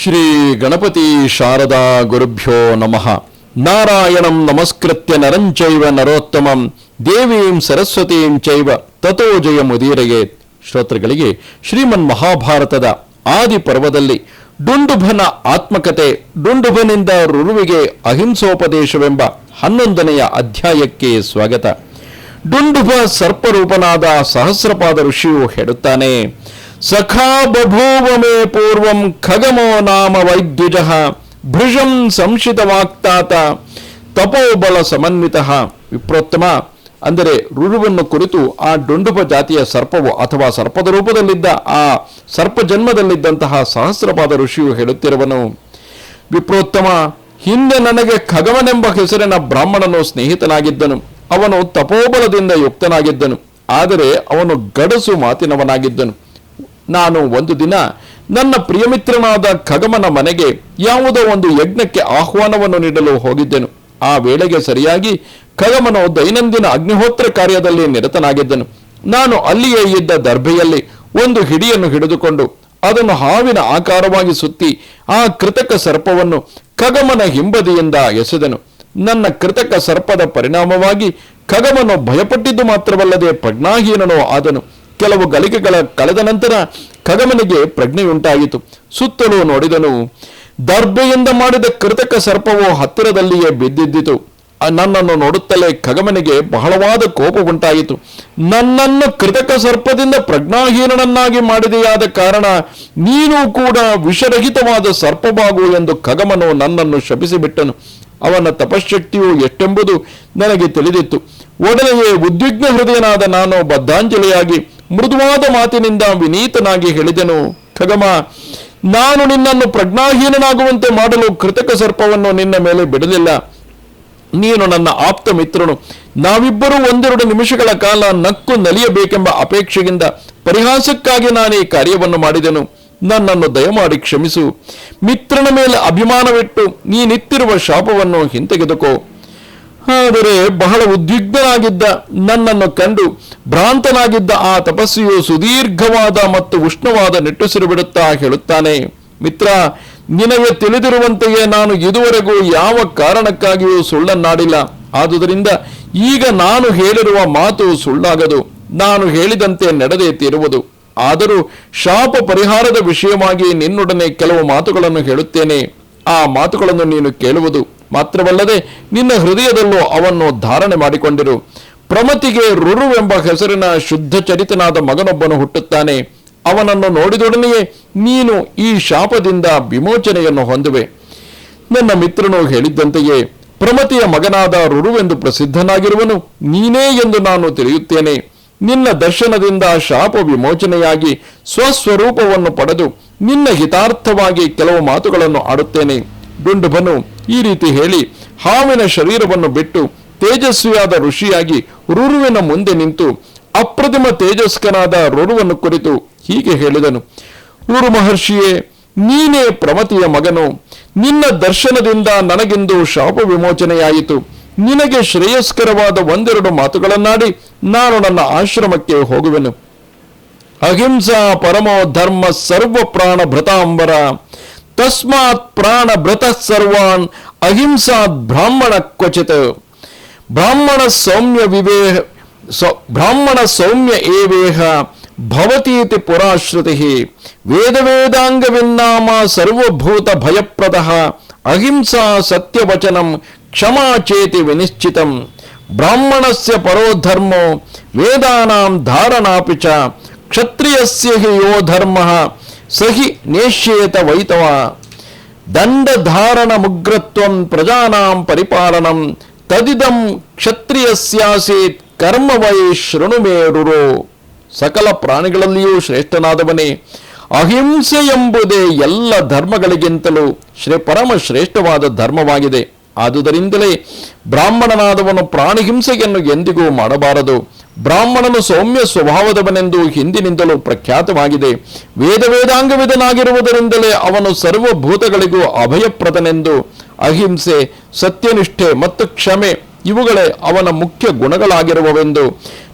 ಶ್ರೀ ಗಣಪತಿ ಶಾರದಾ ಗುರುಭ್ಯೋ ನಮಃ. ನಾರಾಯಣಂ ನಮಸ್ಕೃತ್ಯ ನರಂಚೈವ ನರೋತ್ತಮಂ, ದೇವೀಂ ಸರಸ್ವತೀಂ ಚೈವ ತಥೋ ಜಯ ಮುದೀರಯೇ. ಶ್ರೋತೃಗಳಿಗೆ ಶ್ರೀಮನ್ ಮಹಾಭಾರತದ ಆದಿ ಪರ್ವದಲ್ಲಿ ಡುಂಡುಭನ ಆತ್ಮಕತೆ, ಡುಂಡುಭನಿಂದ ರುರುವಿಗೆ ಅಹಿಂಸೋಪದೇಶವೆಂಬ ಹನ್ನೊಂದನೆಯ ಅಧ್ಯಾಯಕ್ಕೆ ಸ್ವಾಗತ. ಡುಂಡುಭ ಸರ್ಪರೂಪನಾದ ಸಹಸ್ರಪಾದ ಋಷಿಯು ಹೇಳುತ್ತಾನೆ ಸಖಾ ಬಭೂವ ಮೇ ಪೂರ್ವಂ ಖಗಮೋ ನಾಮ ವೈದ್ಯುಜ ಭೃಷಂ ಸಂಶಿತ ವಾಕ್ತಾತ ತಪೋಬಲ ಸಮನ್ವಿತ ವಿಪ್ರೋತ್ತಮ ಅಂದರೆ ರುರುವನ್ನು ಕುರಿತು ಆ ಡೊಂಡುಪ ಜಾತಿಯ ಸರ್ಪವು ಅಥವಾ ಸರ್ಪದ ರೂಪದಲ್ಲಿದ್ದ ಆ ಸರ್ಪ ಜನ್ಮದಲ್ಲಿದ್ದಂತಹ ಸಹಸ್ರಪಾದ ಋಷಿಯು ಹೇಳುತ್ತಿರುವನು, ವಿಪ್ರೋತ್ತಮ, ಹಿಂದೆ ನನಗೆ ಖಗವನೆಂಬ ಹೆಸರಿನ ಬ್ರಾಹ್ಮಣನು ಸ್ನೇಹಿತನಾಗಿದ್ದನು. ಅವನು ತಪೋಬಲದಿಂದ ಯುಕ್ತನಾಗಿದ್ದನು. ಆದರೆ ಅವನು ಗಡಸು ಮಾತಿನವನಾಗಿದ್ದನು. ನಾನು ಒಂದು ದಿನ ನನ್ನ ಪ್ರಿಯಮಿತ್ರನಾದ ಖಗಮನ ಮನೆಗೆ ಯಾವುದೋ ಒಂದು ಯಜ್ಞಕ್ಕೆ ಆಹ್ವಾನವನ್ನು ನೀಡಲು ಹೋಗಿದ್ದೆನು. ಆ ವೇಳೆಗೆ ಸರಿಯಾಗಿ ಖಗಮನು ದೈನಂದಿನ ಅಗ್ನಿಹೋತ್ರ ಕಾರ್ಯದಲ್ಲಿ ನಿರತನಾಗಿದ್ದನು. ನಾನು ಅಲ್ಲಿಯೇ ಇದ್ದ ದರ್ಭೆಯಲ್ಲಿ ಒಂದು ಹಿಡಿಯನ್ನು ಹಿಡಿದುಕೊಂಡು ಅದನ್ನು ಹಾವಿನ ಆಕಾರವಾಗಿ ಸುತ್ತಿ ಆ ಕೃತಕ ಸರ್ಪವನ್ನು ಖಗಮನ ಹಿಂಬದಿಯಿಂದ ಎಸೆದನು. ನನ್ನ ಕೃತಕ ಸರ್ಪದ ಪರಿಣಾಮವಾಗಿ ಖಗಮನು ಭಯಪಟ್ಟಿದ್ದು ಮಾತ್ರವಲ್ಲದೆ ಪ್ರಜ್ಞಾಹೀನನೋ ಆದನು. ಕೆಲವು ಗಳಿಕೆಗಳ ಕಳೆದ ನಂತರ ಖಗಮನಿಗೆ ಪ್ರಜ್ಞೆಯುಂಟಾಯಿತು ಸುತ್ತಲೂ ನೋಡಿದನು ದರ್ಬೆಯಿಂದ ಮಾಡಿದ ಕೃತಕ ಸರ್ಪವು ಹತ್ತಿರದಲ್ಲಿಯೇ ಬಿದ್ದಿದ್ದಿತು. ನನ್ನನ್ನು ನೋಡುತ್ತಲೇ ಖಗಮನಿಗೆ ಬಹಳವಾದ ಕೋಪ ಉಂಟಾಯಿತು. ನನ್ನನ್ನು ಕೃತಕ ಸರ್ಪದಿಂದ ಪ್ರಜ್ಞಾಹೀನನನ್ನಾಗಿ ಮಾಡಿದೆಯಾದ ಕಾರಣ ನೀನು ಕೂಡ ವಿಷರಹಿತವಾದ ಸರ್ಪವಾಗು ಎಂದು ಖಗಮನು ನನ್ನನ್ನು ಶಪಿಸಿಬಿಟ್ಟನು. ಅವನ ತಪಶಕ್ತಿಯು ಎಷ್ಟೆಂಬುದು ನನಗೆ ತಿಳಿದಿತ್ತು. ಒಡನೆಯೇ ಉದ್ವಿಗ್ನ ಹೃದಯನಾದ ನಾನು ಬದ್ಧಾಂಜಲಿಯಾಗಿ ಮೃದುವಾದ ಮಾತಿನಿಂದ ವಿನೀತನಾಗಿ ಹೇಳಿದೆನು ಖಗಮ ನಾನು ನಿನ್ನನ್ನು ಪ್ರಜ್ಞಾಹೀನನಾಗುವಂತೆ ಮಾಡಲು ಕೃತಕ ಸರ್ಪವನ್ನು ನಿನ್ನ ಮೇಲೆ ಬಿಡಲಿಲ್ಲ. ನೀನು ನನ್ನ ಆಪ್ತ ಮಿತ್ರನು. ನಾವಿಬ್ಬರೂ ಒಂದೆರಡು ನಿಮಿಷಗಳ ಕಾಲ ನಕ್ಕು ನಲಿಯಬೇಕೆಂಬ ಅಪೇಕ್ಷೆಯಿಂದ ಪರಿಹಾಸಕ್ಕಾಗಿ ನಾನು ಕಾರ್ಯವನ್ನು ಮಾಡಿದೆನು. ನನ್ನನ್ನು ದಯಮಾಡಿ ಕ್ಷಮಿಸು. ಮಿತ್ರನ ಮೇಲೆ ಅಭಿಮಾನವಿಟ್ಟು ನೀನಿತ್ತಿರುವ ಶಾಪವನ್ನು ಹಿಂತೆಗೆದುಕೋ. ಆದರೆ ಬಹಳ ಉದ್ವಿಗ್ನಾಗಿದ್ದ ನನ್ನನ್ನು ಕಂಡು ಭ್ರಾಂತನಾಗಿದ್ದ ಆ ತಪಸ್ಸಿಯು ಸುದೀರ್ಘವಾದ ಮತ್ತು ಉಷ್ಣವಾದ ನೆಟ್ಟುಸಿರು ಬಿಡುತ್ತಾ ಹೇಳುತ್ತಾನೆ. ಮಿತ್ರ, ನಿನಗೆ ತಿಳಿದಿರುವಂತೆಯೇ ನಾನು ಇದುವರೆಗೂ ಯಾವ ಕಾರಣಕ್ಕಾಗಿಯೂ ಸುಳ್ಳನ್ನಾಡಿಲ್ಲ. ಆದುದರಿಂದ ಈಗ ನಾನು ಹೇಳಿರುವ ಮಾತು ಸುಳ್ಳಾಗದು. ನಾನು ಹೇಳಿದಂತೆ ನಡೆದೇ ತೀರುವುದು. ಆದರೂ ಶಾಪ ಪರಿಹಾರದ ವಿಷಯವಾಗಿ ನಿನ್ನೊಡನೆ ಕೆಲವು ಮಾತುಗಳನ್ನು ಹೇಳುತ್ತೇನೆ. ಆ ಮಾತುಗಳನ್ನು ನೀನು ಕೇಳುವುದು. ಮಾತ್ರವಲ್ಲದೆ ನಿನ್ನ ಹೃದಯದಲ್ಲೂ ಅವನ್ನು ಧಾರಣೆ ಮಾಡಿಕೊಂಡಿರು. ಪ್ರಮತಿಗೆ ಎಂಬ ಹೆಸರಿನ ಶುದ್ಧ ಚರಿತನಾದ ಮಗನೊಬ್ಬನು ಹುಟ್ಟುತ್ತಾನೆ. ಅವನನ್ನು ನೋಡಿದೊಡನೆಯೇ ನೀನು ಈ ಶಾಪದಿಂದ ವಿಮೋಚನೆಯನ್ನು ಹೊಂದುವೆ. ನನ್ನ ಮಿತ್ರನು ಹೇಳಿದ್ದಂತೆಯೇ, ಪ್ರಮತಿಯ ಮಗನಾದ ರುರುವೆಂದು ಪ್ರಸಿದ್ಧನಾಗಿರುವನು ನೀನೇ ಎಂದು ನಾನು ತಿಳಿಯುತ್ತೇನೆ. ನಿನ್ನ ದರ್ಶನದಿಂದ ಶಾಪ ವಿಮೋಚನೆಯಾಗಿ ಸ್ವಸ್ವರೂಪವನ್ನು ಪಡೆದು ನಿನ್ನ ಹಿತಾರ್ಥವಾಗಿ ಕೆಲವು ಮಾತುಗಳನ್ನು ಆಡುತ್ತೇನೆ. ಡುಂಡುಬನು ಈ ರೀತಿ ಹೇಳಿ ಹಾವಿನ ಶರೀರವನ್ನು ಬಿಟ್ಟು ತೇಜಸ್ವಿಯಾದ ಋಷಿಯಾಗಿ ರುರುವಿನ ಮುಂದೆ ನಿಂತು ಅಪ್ರತಿಮ ತೇಜಸ್ಕನಾದ ರುರುವನ್ನು ಕುರಿತು ಹೀಗೆ ಹೇಳಿದನು. ರುರು ಮಹರ್ಷಿಯೇ, ನೀನೇ ಪ್ರಮತಿಯ ಮಗನು. ನಿನ್ನ ದರ್ಶನದಿಂದ ನನಗೆಂದು ಶಾಪ ವಿಮೋಚನೆಯಾಯಿತು. ನಿನಗೆ ಶ್ರೇಯಸ್ಕರವಾದ ಒಂದೆರಡು ಮಾತುಗಳನ್ನಾಡಿ ನಾನು ನನ್ನ ಆಶ್ರಮಕ್ಕೆ ಹೋಗುವೆನು. ಅಹಿಂಸಾ ಪರಮೋ ಧರ್ಮ ಸರ್ವ ಪ್ರಾಣ ಭೃತಾಂಬರ తస్మాత్ ప్రాణ బ్రత సర్వాన్ అహింసా బ్రాహ్మణ క్వచిత్. బ్రాహ్మణ సౌమ్య వివేహ బ్రాహ్మణ సౌమ్య ఏవేహ భవతీతి పురాశ్రుతి. వేదవేదాంగ విన్నామా సర్వభూత భయప్రద. అహింసా సత్యవచనం క్షమా చేతి వినిశ్చితం. బ్రాహ్మణస్య పరోధర్మో వేదానాం ధారణాపిచ క్షత్రియస్య హి యో ధర్మః. ಸಹಿ ನೇಷ್ಯೇತ ವೈತವ ದಂಡಧಾರಣ ಮುಗ್ರತ್ವಂ ಪ್ರಜಾನಾಂ ಪರಿಪಾಲನಂ ತದಿದಂ ಕ್ಷತ್ರಿಯಸ್ಯಾಸೀತ್ ಕರ್ಮ ವೈ ಶೃಣು ಮೇ ಸಕಲ ಪ್ರಾಣಿಗಳಲ್ಲಿಯೂ ಶ್ರೇಷ್ಠನಾದವನೇ ಅಹಿಂಸೆ ಎಂಬುದೇ ಎಲ್ಲ ಧರ್ಮಗಳಿಗಿಂತಲೂ ಶ್ರೇ ಪರಮ ಶ್ರೇಷ್ಠವಾದ ಧರ್ಮವಾಗಿದೆ. ಆದುದರಿಂದಲೇ ಬ್ರಾಹ್ಮಣನಾದವನು ಪ್ರಾಣಿಹಿಂಸೆಯನ್ನು ಎಂದಿಗೂ ಮಾಡಬಾರದು. ಬ್ರಾಹ್ಮಣನು ಸೌಮ್ಯ ಸ್ವಭಾವದವನೆಂದು ಹಿಂದಿನಿಂದಲೂ ಪ್ರಖ್ಯಾತವಾಗಿದೆ. ವೇದ ವೇದಾಂಗವಿದನಾಗಿರುವುದರಿಂದಲೇ ಅವನು ಸರ್ವಭೂತಗಳಿಗೂ ಅಭಯಪ್ರದನೆಂದು. ಅಹಿಂಸೆ, ಸತ್ಯನಿಷ್ಠೆ ಮತ್ತು ಕ್ಷಮೆ ಇವುಗಳೇ ಅವನ ಮುಖ್ಯ ಗುಣಗಳಾಗಿರುವವೆಂದು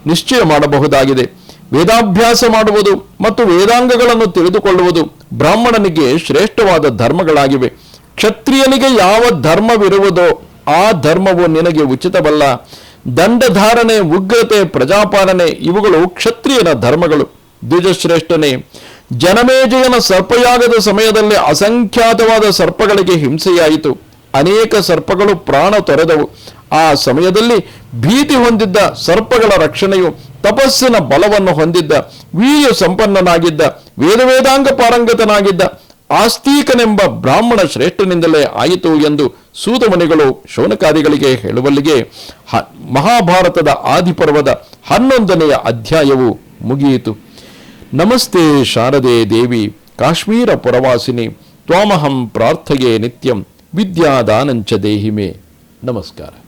ನಿಶ್ಚಯ ಮಾಡಬಹುದಾಗಿದೆ. ವೇದಾಭ್ಯಾಸ ಮಾಡುವುದು ಮತ್ತು ವೇದಾಂಗಗಳನ್ನು ತಿಳಿದುಕೊಳ್ಳುವುದು ಬ್ರಾಹ್ಮಣನಿಗೆ ಶ್ರೇಷ್ಠವಾದ ಧರ್ಮಗಳಾಗಿವೆ. ಕ್ಷತ್ರಿಯನಿಗೆ ಯಾವ ಧರ್ಮವಿರುವುದೋ ಆ ಧರ್ಮವು ನಿನಗೆ ಉಚಿತವಲ್ಲ. ದಂಡಧಾರಣೆ, ಉಗ್ರತೆ, ಪ್ರಜಾಪಾಲನೆ ಇವುಗಳು ಕ್ಷತ್ರಿಯನ ಧರ್ಮಗಳು. ದ್ವಿಜಶ್ರೇಷ್ಠನೇ, ಜನಮೇಜಯನ ಸರ್ಪಯಾಗದ ಸಮಯದಲ್ಲಿ ಅಸಂಖ್ಯಾತವಾದ ಸರ್ಪಗಳಿಗೆ ಹಿಂಸೆಯಾಯಿತು. ಅನೇಕ ಸರ್ಪಗಳು ಪ್ರಾಣ ತೊರೆದವು. ಆ ಸಮಯದಲ್ಲಿ ಭೀತಿ ಹೊಂದಿದ್ದ ಸರ್ಪಗಳ ರಕ್ಷಣೆಯು ತಪಸ್ಸಿನ ಬಲವನ್ನು ಹೊಂದಿದ್ದ ವೀರ್ಯ ಸಂಪನ್ನನಾಗಿದ್ದ ವೇದವೇದಾಂಗ ಪಾರಂಗತನಾಗಿದ್ದ ಆಸ್ತೀಕನೆಂಬ ಬ್ರಾಹ್ಮಣ ಶ್ರೇಷ್ಠನಿಂದಲೇ ಆಯಿತು ಎಂದು ಸೂತಮುನಿಗಳು ಶೌನಕಾದಿಗಳಿಗೆ ಹೇಳುವಲ್ಲಿಗೆ ಮಹಾಭಾರತದ ಆದಿಪರ್ವದ ಹನ್ನೊಂದನೆಯ ಅಧ್ಯಾಯವು ಮುಗಿಯಿತು. ನಮಸ್ತೆ ಶಾರದೆ ದೇವಿ, ಕಾಶ್ಮೀರ ಪುರವಾಸಿನಿ, ತ್ವಾಮಹಂ ಪ್ರಾರ್ಥಗೆ ನಿತ್ಯಂ, ವಿದ್ಯಾದಾನಂಚ ದೇಹಿಮೆ. ನಮಸ್ಕಾರ.